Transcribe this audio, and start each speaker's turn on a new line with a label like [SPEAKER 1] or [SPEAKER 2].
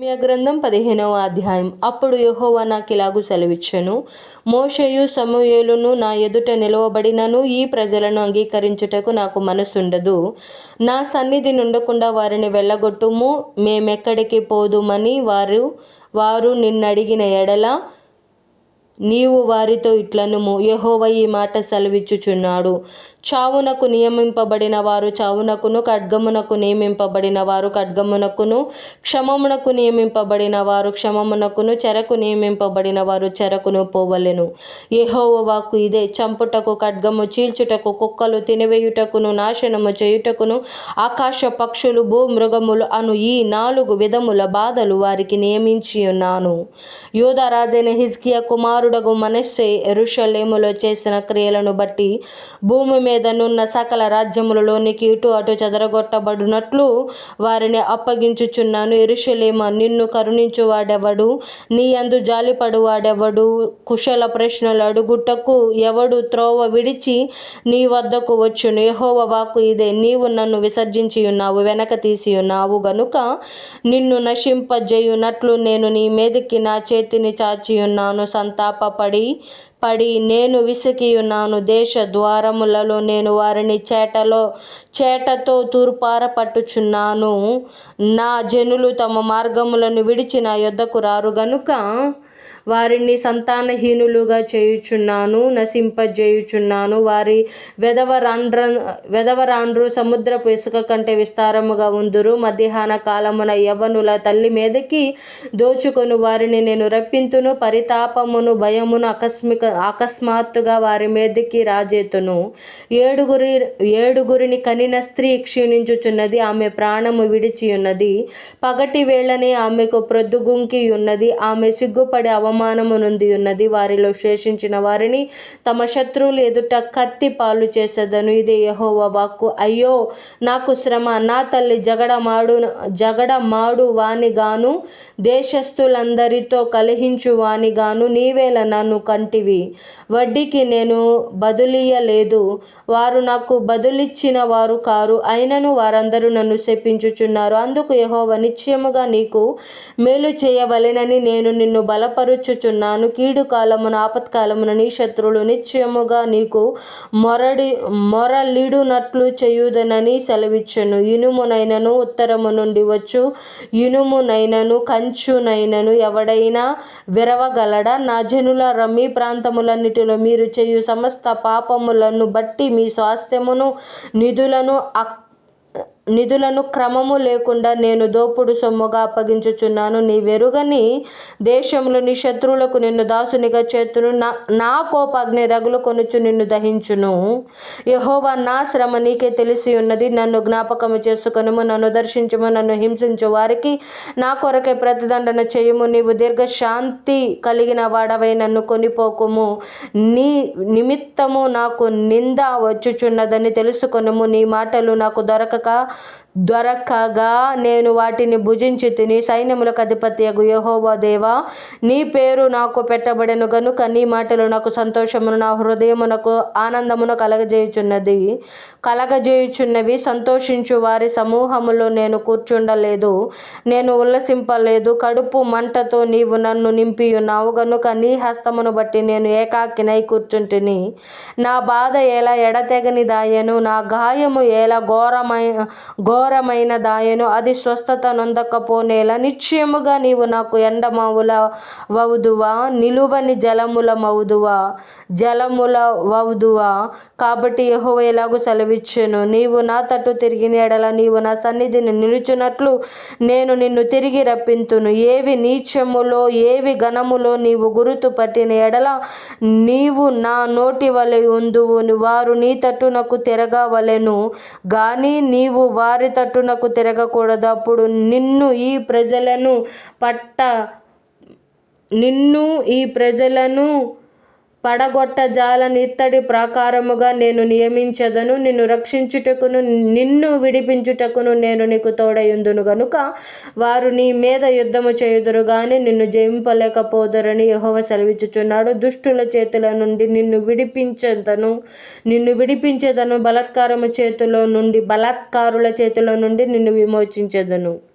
[SPEAKER 1] మీ గ్రంథం పదిహేనవ అధ్యాయం. అప్పుడు యహోవా నాకు ఇలాగూ సెలవిచ్చెను. మోషేయు సమూయేలును నా ఎదుట నిలవబడినను ఈ ప్రజలను అంగీకరించుటకు నాకు మనసుండదు. నా సన్నిధి నుండకుండా వారిని వెళ్ళగొట్టుము. మేమెక్కడికి పోదుమని వారు వారు నిన్నడిగిన ఎడల నీవు వారితో ఇట్లనుము. యహోవ ఈ మాట సెలవిచ్చుచున్నాడు. చావునకు నియమింపబడిన వారు చావునకును ఖడ్గమునకు నియమింపబడిన వారు ఖడ్గమునకును క్షమమునకు నియమింపబడిన వారు క్షమమునకును చెరకు నియమింపబడిన వారు చెరకును పోవలెను. యహోవ వాకు ఇదే. చంపుటకు ఖడ్గము చీల్చుటకు కుక్కలు తినివేయుటకును నాశనము చేయుటకును ఆకాశ పక్షులు భూమృగములు అను ఈ నాలుగు విధముల బాధలు వారికి నియమించి ఉన్నాను యోధరాజైన రాజైన కుమారు కుమారుడగు మనస్సే ఎరుషలేములో చేసిన క్రియలను బట్టి భూమి మీదనున్న సకల రాజ్యములలోనికి ఇటు అటు చెదరగొట్టబడినట్లు వారిని అప్పగించుచున్నాను. ఎరుషలేమ నిన్ను కరుణించు వాడెవడు నీ అందు జాలిపడు వాడెవడు కుశల ప్రశ్నలు అడుగుటకు ఎవడు త్రోవ విడిచి నీ వద్దకు వచ్చును? యెహోవా వాకు ఇదే నీవు నన్ను విసర్జించి ఉన్నావు వెనక తీసి ఉన్నావు. గనుక నిన్ను నశింపజేయునట్లు నేను నీ మీదకి నా చేతిని చాచి ఉన్నాను. సంతాపపడి పడి నేను విసికి ఉన్నాను. దేశ ద్వారములలో నేను వారిని చేటలో చేటతో తూర్పార పట్టుచున్నాను నా జనులు తమ మార్గములను విడిచి నా యొద్దకు రారు. గనుక వారిని సంతానహీనులుగా చేయుచున్నాను నశింపజేయుచున్నాను. వారి వెదవరాండ్ర వెదవరాండ్రు సముద్రపు ఇసుక కంటే విస్తారముగా ఉందురు. మధ్యాహ్న కాలమున యవ్వనుల తల్లి మీదకి దోచుకొని. వారిని నేను రప్పింతును. పరితాపమును భయమును ఆకస్మిక అకస్మాత్తుగా వారి మీదకి రాజేతును. ఏడుగురి ఏడుగురిని కనిన స్త్రీ క్షీణించుచున్నది. ఆమె ప్రాణము విడిచి ఉన్నది పగటి వేళనే ఆమెకు ప్రొద్దుగుంకి ఉన్నది ఆమె సిగ్గుపడి అవమానము నుండి ఉన్నది. వారిలో శేషించిన వారిని తమ శత్రువులు ఎదుట కత్తి పాలు చేసేదను. ఇదే యెహోవా వాక్కు. అయ్యో నాకు శ్రమ. నా తల్లి జగడమాడు జగడమాడు వానిగాను దేశస్థులందరితో కలిహించు వానిగాను నీవేళ నన్ను కంటివి. వడ్డీకి నేను బదులియలేదు వారు నాకు బదులిచ్చిన వారు కారు. అయినను వారందరూ నన్ను శపించుచున్నారు. అందుకు యహోవ నిశ్చయముగా నీకు మేలు చేయవలెనని నేను నిన్ను బలపరుచుచున్నాను కీడు కాలమున ఆపత్కాలమున నీ శత్రువులు నిశ్చయముగా నీకు మొరడి మొరలిడునట్లు చేయుదనని సెలవిచ్చును. ఇనుమునైనను ఉత్తరము నుండి వచ్చు. ఇనుమునైనను కంచునైనను ఎవడైనా విరవగలడా? నా జనుల రమ్మి ప్రాంతములన్నిటిలో మీరు చేయు సమస్త పాపములను బట్టి మీ స్వాస్థ్యమును నిధులను అక్ నిధులను క్రమము లేకుండా నేను దోపుడు సొమ్ముగా అప్పగించుచున్నాను. నీ వెరుగని దేశంలో నీ శత్రువులకు నిన్ను దాసునిగా చేతును నా నా కోపాగ్ని రగులు కొనుచు నిన్ను దహించును. యహోవా నా శ్రమ నీకే తెలిసి ఉన్నది. నన్ను జ్ఞాపకము చేసుకొనుము నన్ను దర్శించుము నన్ను హింసించు వారికి నా కొరకే ప్రతిదండన చేయుము. నీవు దీర్ఘశాంతి కలిగిన వాడవై నన్ను కొనిపోకుము. నీ నిమిత్తము నాకు నింద వచ్చుచున్నదని తెలుసుకొనుము. నీ మాటలు నాకు దొరకక దొరకగా నేను వాటిని భుజించి తిని సైన్యములకు అధిపతి యహోవా దేవా నీ పేరు నాకు పెట్టబడెను గనుక నీ మాటలు నాకు సంతోషమును నా హృదయమునకు ఆనందమును కలగజేయుచున్నది. కలగజేయుచున్నవి సంతోషించు వారి సమూహములో నేను కూర్చుండలేదు నేను ఉల్లసింపలేదు. కడుపు మంటతో నీవు నన్ను నింపి ఉన్నావు గనుక నీ హస్తమును బట్టి నేను ఏకాకినై కూర్చుంటిని. నా బాధ ఎలా ఎడతెగని దాయను నా గాయము ఎలా ఘోరమై ఘోరమైన దాయను. అది స్వస్థత నొందకపోనేలా నిశ్చయముగా నీవు నాకు ఎండమావుల వవుదువా నిలువని జలముల మవుదువా జలముల వవుదువా కాబట్టి యెహోవా ఎలాగూ సెలవిచ్చును? నీవు నా తట్టు తిరిగిన ఎడల నీవు నా సన్నిధిని నిలుచున్నట్లు నేను నిన్ను తిరిగి రప్పింతును. ఏవి నీచములో ఏవి ఘనములో నీవు గురుతు పట్టిన ఎడల నీవు నా నోటి వలె ఉందువు వారు నీ తట్టునకు తిరగవలెను. గాని నీవు వారి తట్టునకు తిరగకూడదు. అప్పుడు నిన్ను ఈ ప్రజలను పట్ట నిన్ను ఈ ప్రజలను పడగొట్టజాలని ఇత్తడి ప్రాకారముగా నేను నియమించదను. నిన్ను రక్షించుటకును నిన్ను విడిపించుటకును నేను నీకు తోడయుందును గనుక వారు నీ మీద యుద్ధము చేయుదురు గాని నిన్ను జయింపలేకపోదురని యహోవ సెలవిచ్చుచున్నాడు. దుష్టుల చేతుల నుండి నిన్ను విడిపించదను. నిన్ను విడిపించేదను బలాత్కారము చేతిలో నుండి బలాత్కారుల చేతిలో నుండి నిన్ను విమోచించెదను.